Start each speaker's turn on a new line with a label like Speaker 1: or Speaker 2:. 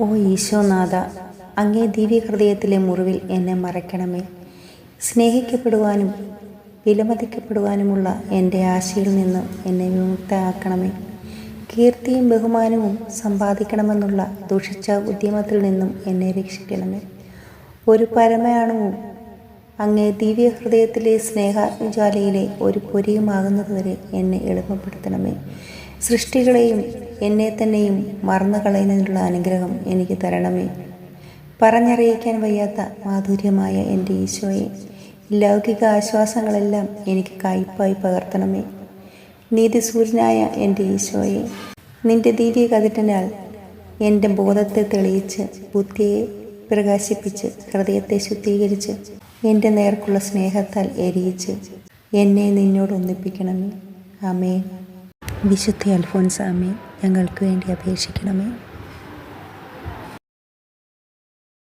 Speaker 1: ഓ ഈശോനാഥ അങ്ങേ ദിവ്യഹൃദയത്തിലെ മുറിവിൽ എന്നെ മറയ്ക്കണമേ. സ്നേഹിക്കപ്പെടുവാനും വിലമതിക്കപ്പെടുവാനുമുള്ള എന്റെ ആശയിൽ നിന്ന് എന്നെ വിമുക്തയാക്കണമേ. കീർത്തിയും ബഹുമാനവും സമ്പാദിക്കണമെന്നുള്ള ദുഷിച്ച ഉദ്യമത്തിൽ നിന്നും എന്നെ രക്ഷിക്കണമേ. ഒരു പരമയാണവും അങ്ങേ ദിവ്യഹൃദയത്തിലെ സ്നേഹജ്വാലയിലെ ഒരു പൊരിയുമാകുന്നതുവരെ എന്നെ എളുപ്പപ്പെടുത്തണമേ. സൃഷ്ടികളെയും എന്നെ തന്നെയും മറന്നു കളയുന്നതിനുള്ള അനുഗ്രഹം എനിക്ക് തരണമേ. പറഞ്ഞറിയിക്കാൻ വയ്യാത്ത മാധുര്യമായ എന്റെ ഈശോയെ ലൗകിക ആശ്വാസങ്ങളെല്ലാം എനിക്ക് കയ്പായി പകർത്തണമേ. നീതിസൂര്യനായ എന്റെ ഈശോയെ നിന്റെ ദിവ്യ കതിട്ടനാൽ എന്റെ ബോധത്തെ തെളിയിച്ച് ബുദ്ധിയെ പ്രകാശിപ്പിച്ച് ഹൃദയത്തെ ശുദ്ധീകരിച്ച് എന്റെ നേർക്കുള്ള സ്നേഹത്താൽ എരിയിച്ച് എന്നെ നിന്നോട് ഒന്നിപ്പിക്കണമേ. വിശുദ്ധ അൽഫോൻസ് ആമേ ഞങ്ങൾക്ക് വേണ്ടി അപേക്ഷിക്കണമേ.